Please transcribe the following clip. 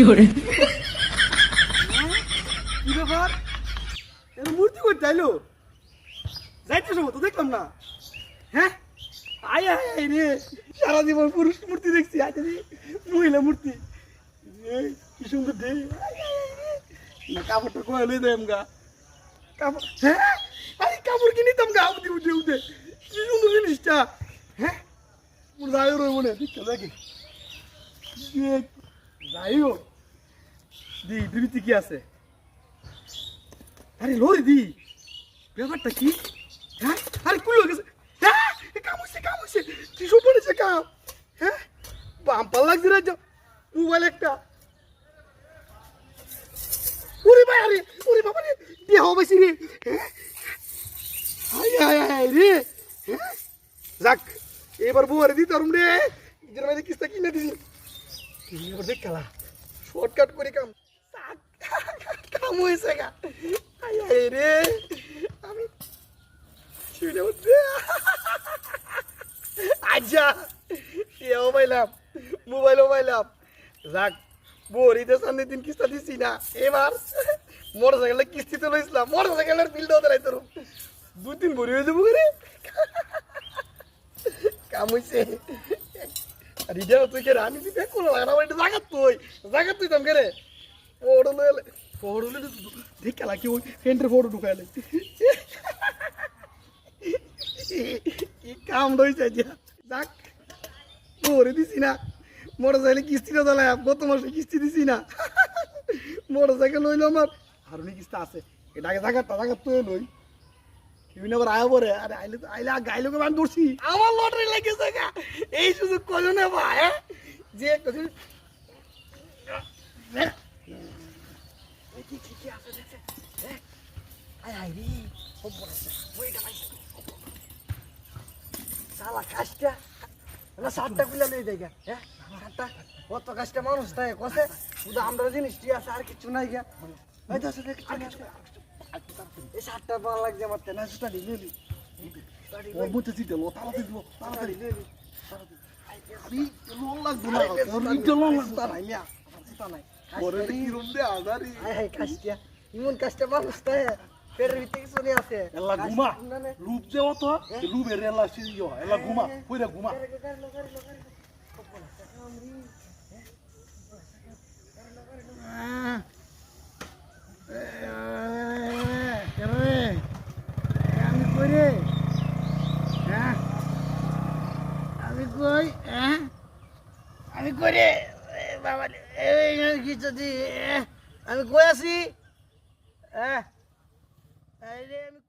কি যাইতে সময় তো দেখলাম না। হ্যাঁ? আয় আয় আয় রে। সারা জীবন পুরুষ মূর্তি দেখছি মহিলা মূর্তি। কি। না, কাপড়টা কয়ে লই দেম গা কাপড় হ্যাঁ? আরে, কাপড় কিনি গা উঠে উঠে উঠে। কি জিনিসটা। হ্যাঁ? যাই রই দেখতে, দেখে। যাই হোক। দি, বিবিতে কি আছে? আরে লরি দি। ব্যাপারটা কি? হ্যাঁ? আরে কুলো গেছে। হ্যাঁ? কামুছে কামুছে কি সব পড়েছে কাম? হ্যাঁ? বাম্পার লাগছে রে যা মোবাইল একটা। ওরে ভাই, আরে, ওরে বাবা রে বিয়ে হবে রে। হ্যাঁ? হাই হাই হাই রে। হ্যাঁ? যাক, এবার বউরে দিতে পারুম রে। মাঝে কিস্তা কিনে দিছি। এবার দেখ খেলা? শর্টকাট করে কাম। কাম হয়েছে গা হাই রে আমি ছিঁড়ে উঠছে আচ্ছা এও পাইলাম মোবাইলও পাইলাম যাক বরিতে সামনে দিন কিস্তা দিছি না এবার মোটর সাইকেলের কিস্তিতে লইছিলাম মোটর সাইকেলের বিলটাও দেয় তোর দুই তিন ভরি হয়ে যাব করে কাম আর ইটা তুই কে রানি দিতে কোনো লাগে না এটা জাগাত তুই জাগাত তুই তাম কে রে ফটো লইলে দেখ কি ওই ফ্রেন্ডের ফটো ঢুকাইলে কি কাম রয়েছে যাক ভরে দিছি না। মোটর সাইকেলে কিস্তিটা চালাই গত মাসে কিস্তি দিছি না। মোটর সাইকেল লইলো আমার। আরও নি কিস্তি আছে। এটা আগে জায়গাটা জায়গা তো লই। বিভিন্ন আবার আয়া পরে। আরে আইলে আইলে গাইলে কে আমি ধরছি। আমার লটারি লাগেছে গা। এই সুযোগ কজনে ভাই হ্যাঁ? যে কজন হ্যাঁ না সাতটা কুলা লই দেয় হ্যাঁ সাতটা কত কাজটা মানুষ কসে শুধু আমরা জিনিসটি আছে আর কিছু নাই গা এই তো সাতটা ভালো লাগছে আমার তেনা স্টাডি লিলি ওর মধ্যে দিতে লো তাড়াতাড়ি দিলো তাড়াতাড়ি লোন লাগবে না নাই পরে কিরম দে আদারি আয় হায় কাজটা ইমন কাজটা মানুষ তাই পেটের ভিতরে কিছু নেই আছে এলা ঘুমা। লুপ যে অত লুপের এলা সিও এলা ঘুমা কইরা ঘুমা আমি করে হ্যাঁ আমি কই হ্যাঁ আমি করে বাবা এই আমি কই আছি? হ্যাঁ আমি